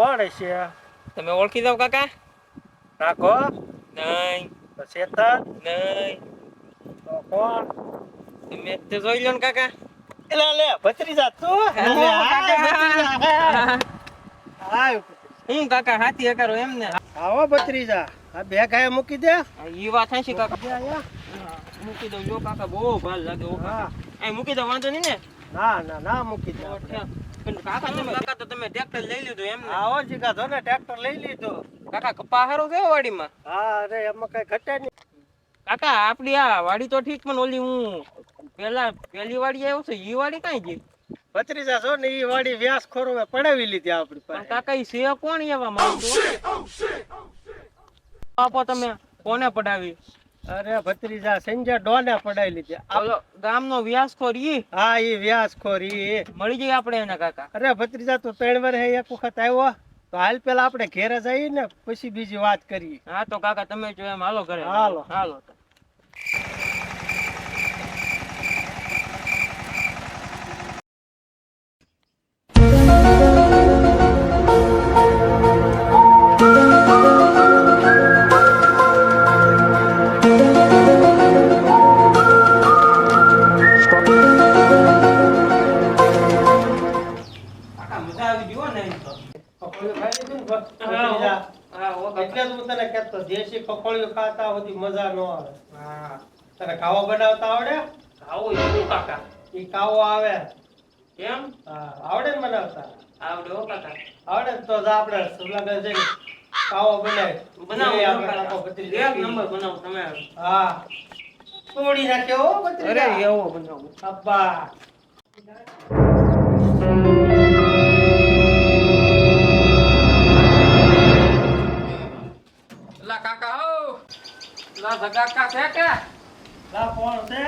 કોણ છે. તમે ઓળખી જાવ કાકા? રાખો નહીં. તો ચેતન નહીં. તો કોણ? તમે તે જોઈ લો ને કાકા. એલા લે ભત્રીજા તું. હું કાકા હાથી હકારો એમ ને? આવો ભત્રીજા. આ બે ગાય મૂકી દે. ઈ વાત હશે કાકા. મૂકી દઉં. જો કાકા બહુ ભાલ લાગે ઓ કાકા. હા. અહીં મૂકી દો વાંધો નહીં ને? ના ના ના મૂકી દે કાકા તો તમે ટ્રેક્ટર લઈ લીધું એમ આવો જીગા જો ને ટ્રેક્ટર લઈ લીધું. કાકા કપા હારો છે વાડીમાં? હા અરે એમાં કઈ ઘટે નહીં. કાકા આપડી આ વાડી તો ઠીક પણ ઓલી હું પેલા પેલી વાડી આવ્યો છે ઈ વાડી કઈ ગઈ? ભત્રીજા જો ને ઈ વાડી વ્યાસ ખોરો મેં પડાવી લીધી આપડી પાસે. કાકા ઈ છે કોણ એવા માણસો? આપો તમે કોને પડાવી? અરે ભત્રીજા સંજય ડોને પડાઈ લીધી. ઓલો ગામનો વ્યાસખોર ઈ? હા ઈ વ્યાસ ઈ. મળી જઈ આપણે એના કાકા? અરે ભત્રીજા તું ત્રણ વર્ષે એક વખત આવ્યો. તો હાલ પેલા આપણે ઘેરે જઈએ ને પછી બીજી વાત કરીએ. હા તો કાકા તમે જો એમ હાલો ઘરે. હાલો. હાલો. ખાઈ લીધું ને હા, ભત્રીજા? હા ઓ કાકા. એટલે જ હું તને કહેતો દેશી ખોખોળિયું ખાતા સુધી મજા ન આવે. હા. તને ખાવા બનાવતા આવડે? આવું એવું કાકા? ઈ કાવો આવે. કેમ? હા આવડે બનાવતા? આવડે હો કાકા. આવડે તો જ આપણે સુલાગર જઈને કાવો બનાવી બનાવો આપણે કાકો. ભત્રીજા એક નંબર બનાવો તમે હા. તોડી નાખ્યો હો અરે એવો બનાવો. અબ્બા. લા સગા કાકા છે કે? લા કોણ છે?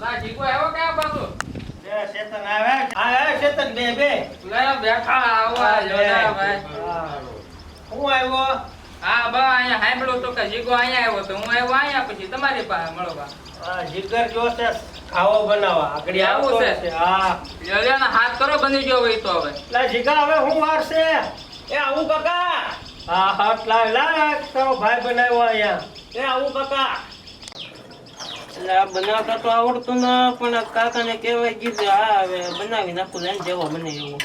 લા જીગો આવ્યો કે આ બાજુ? બે શેતન આવે હા ચેતન બે બે. લે બેઠા આવા જોડા ભાઈ. હું. આવ્યો? હા બા અહીંયા સાંભળ્યું તો કે જીગો અહીંયા આવ્યો તો હું આવ્યો અહીંયા પછી તમારી પાસે મળવા આ જીગર જો છે ખાવો બનાવવા આગળ આવું છે? હા. લેલિયાના હાથ કરો બની ગયો હોય તો હવે. લા જીગા હવે હું વાર છે? એ આવું કાકા. હા હા લાવ લાવ તારો ભાઈ બનાવ્યો અહીંયા. એ આવું કાકા. એટલે આ બનાવતા તો આવડતું ના પણ કાકાને કહેવાય કીધું હા હવે બનાવી નાખું લઈને જેવો મને એવું.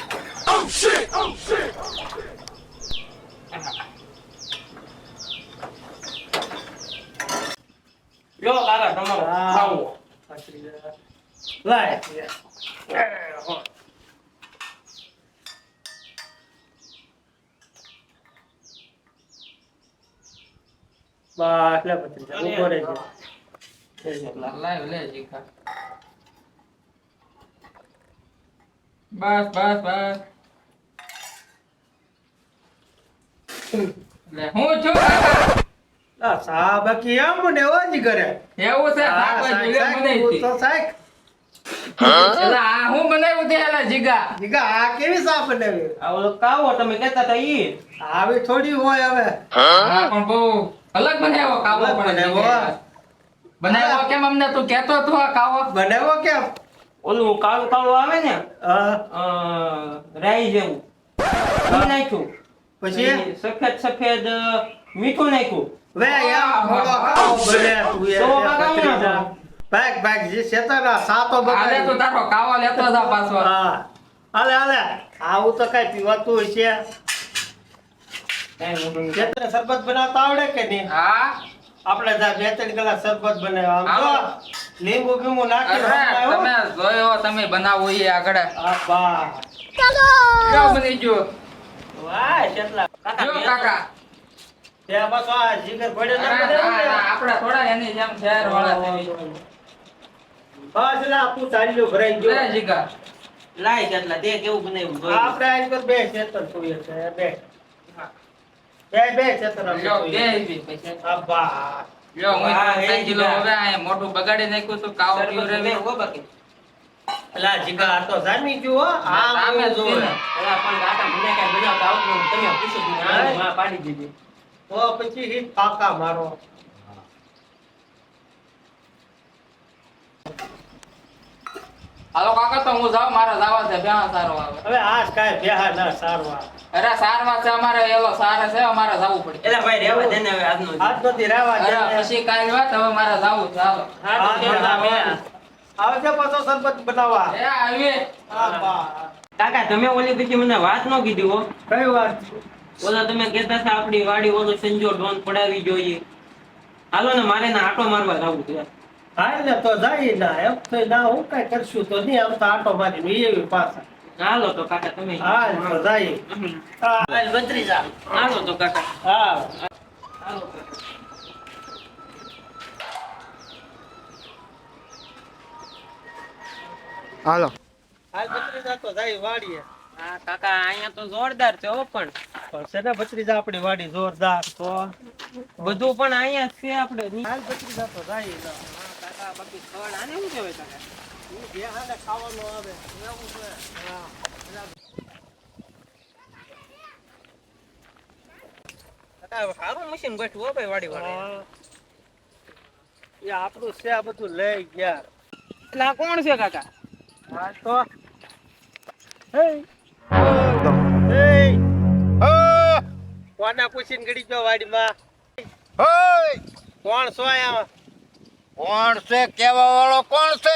લ્યો કાકા તમારો. ખાવો. લાય. બસ લે ભત્રીજા ઊભો રહેજે મને એવું છે હા, જીગા સાહેબ, સાહેબ, હું હું બનાવ્યું તે એલા જીગા જીગા આ કેવી સાફ બનાવી આ કાવો તમે કહેતા હતા ઈ આવી થોડી હોય હવે પણ બહુ અલગ બનાવ્યો કાવો બનાવ્યો. બનાવ્યો કેમ અમને તું કહેતો તો આ કાવો? બનાવ્યો કેમ? ઓલું કાળું કાળું આવે ને? રાઈ જેવું. નાખ્યું. પછી? સફેદ સફેદ મીઠું નાખ્યું. વે યાર થોડો ખાવો બને તું તો. ના. ભાગ ભાગ જે સાતો બગાડી. તારો કાવો લેતો જા પાછો. હા. હાલે હાલે. આવું તો કઈ પીવાતું હોય શરબત બનાવતા આવડે કે નહીં? હા. આપણે ત્યાં બે ત્રણ કલાક સરબત બનાવ્યા. લીંબુ બીંબુ નાખી તમે જોયો તમે બનાવો એ આગળ. બા. બની ગયો? વાહ, કેટલા. કાકા, કાકા. ત્યાં પાછો આ જીગર ભર્યો ના અરે બનાવ્યો ના, ને? ના, આપણા થોડા એની જેમ શહેર વાળા થઈ બસ લા તું ચાલ્યું ભરાઈ ગયો. જીગર. લાય કેટલા તે કેવું બનાવ્યું. આપણે આઈ પર બે ચેતન જોઈએ છે બે. બે બે ચેતન લ્યો બે બી પછી. આ લ્યો હું વાહ, કિલો હવે આ મોઢું બગાડી નાખ્યું તું કાવ શરબત પીવડાવી. બનાવ્યું બાકી. અલા જીગા આ તો જામી ગયું આ સામે જ જોવે. છે ને. અલા, પણ કાકા મને કાંઈ બનાવતા આવડતું તમે પૂછો જ માં પાડી દીધી. તો પછી હી પાકા મારો. હાલો કાકા તો હું જાઉં મારા જાવા છે બેહા સારો આવે. હવે આ કાંઈ બેહા ના સારવા અરે સારવાર છે અમારે એલો સાર છે અમારે જવું પડે. એલા ભાઈ રેવા દેને હવે આજનો આજ નથી રહેવા દે અરે પછી કાલ વાત હવે મારે જવું ચાલો હા, તો આવે? ના પાછો સરબત બનાવવા. એ આવી કાકા તમે ઓલી પછી મને વાત ન કીધી હો. કઈ વાત? ઓલા તમે કહેતા હતા આપણી વાડી ઓલો સંજો ડોન પડાવી જોઈએ. હાલો ને મારે ને આટો મારવા જવું છે. હા ને તો જાય ના. એમ તો ના હું કઈ કરશું? તો નહીં આમ તો આટો મારી એવી પાછા હાલો તો કાકા તમે. હાલ તો જાય હાલ બત્રી જા હાલો તો કાકા. હા હાલો હાલો. હાલ ભત્રીજા તો જાય વાડીએ. હા કાકા અહીંયા તો જોરદાર છે હો પણ. પણ છે ને ભત્રીજા આપણી વાડી જોરદાર તો બધું પણ અહીંયા છે આપણે. હાલ ભત્રીજા તો જાય. કાકા બાકી સ્થળ આને શું કહેવાય કાકા? ઈ બે હાલે ખાવાનું આવે એવું છે હા કાકા સારું મશીન ગોઠવું ભાઈ વાડી વાળે. એ આપણું છે આ બધું લઈ ગયા. એટલે આ કોણ છે કાકા? હા તો હે. હે. કોના પૂછીને ગડી ગયો વાડીમાં? કોણ છો કોણ છે? કેવા વાળો કોણ છે?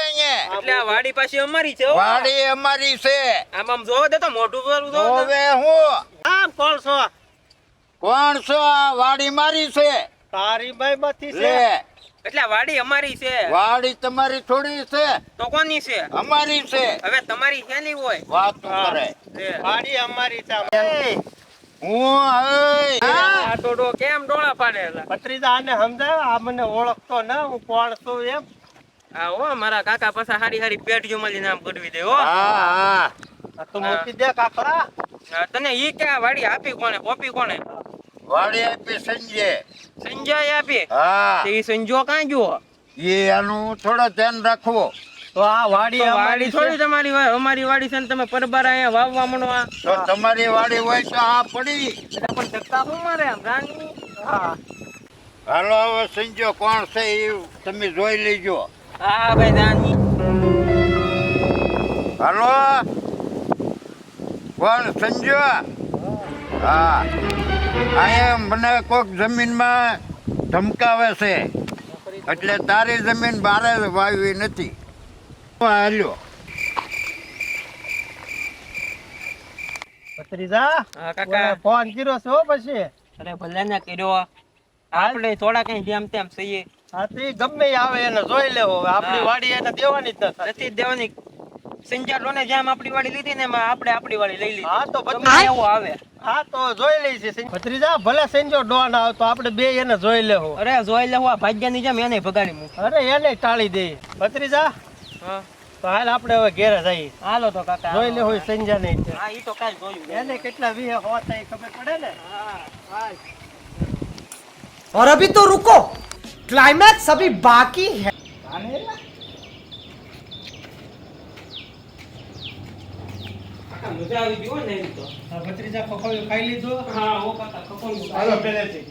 આ વાડી પાછી અમારી છે વાડી અમારી છે. આમ આમ જોવો દે તો મોટું જોવું જોવો હવે હું? આમ કોણ છો? કોણ છો? આ વાડી મારી છે. તારી ભાઈ માંથી છે એટલે વાડી અમારી છે. વાડી તમારી થોડી છે. તો કોની છે? અમારી છે. હવે તમારી શેની હોય. વાત તો કરે. વાડી અમારી છે. હું હવે? આ ટોડો કેમ ડોળા પાડે એલા? ભત્રીજા આને સમજાય? આ મને ઓળખતો ના હું કોણ છું એમ? હો મારા કાકા પાછા હારી હારી પેટ મળી નામ ગઢવી દે હો. હા હા. આ તું દે કાકરા તને ઈ કે વાડી આપી કોણે કોપી કોણે? વાડી આપી સંજય. સંજય આપી? હા. તે ઈ સંજો કાં જો એ આનું થોડો ધ્યાન રાખવો. તો આ વાડી વાડી અમારી થોડી તમારી હોય અમારી વાડી છે ને તમે પરબાર અહીંયા વાવવા માંડો આ. તો તમારી વાડી હોય તો આ પડી. એટલે પણ ધક્કા શું મારે આમ રાણી? હા. હાલો હવે સંજો કોણ છે એ તમે જોઈ લેજો. હા ભાઈ રાની હાલો? કોણ સંજો હા. અહીંયા મને કોક જમીનમાં ધમકાવે છે. એટલે તારી જમીન બારે વાવી નથી. હાલ્યો. ભત્રીજા કાકા. ફોન કર્યો છે પછી. અરે ભલે ને કર્યો. આપણે થોડા કઈ જેમ તેમ સહીએ હાથી ગમે આવે એને જોઈ લેવો. આપણી વાડી એને દેવાની જ નથી. દેવાની. સંજાર લોને જેમ આપણી વાડી લીધી ને આપણે આપણી વાડી લઈ લીધી. હા તો પછી એવો આવે. જોઈ લઈ છે ભત્રીજા ભલે સંજો ડોન આવે તો જોઈ લેવો. અરે જોઈ લેવો આ ભાગ્યની જેમ એને ભગાડી અરે એને ટાળી દે. ભત્રીજા હાલ આપણે હવે ઘેરે જઈએ. હાલો તો કાકા. જોઈ લેવો નહીં કેટલા વીહે હોતા તો રૂકો. क्लाइमैक्स अभी बाकी है કાકા મજા આવી ગઈ હો ને એવી તો આ ભત્રીજા પકોડી ખાઈ લીધો હા હો કાકા ખપોયું હાલો પહેલેથી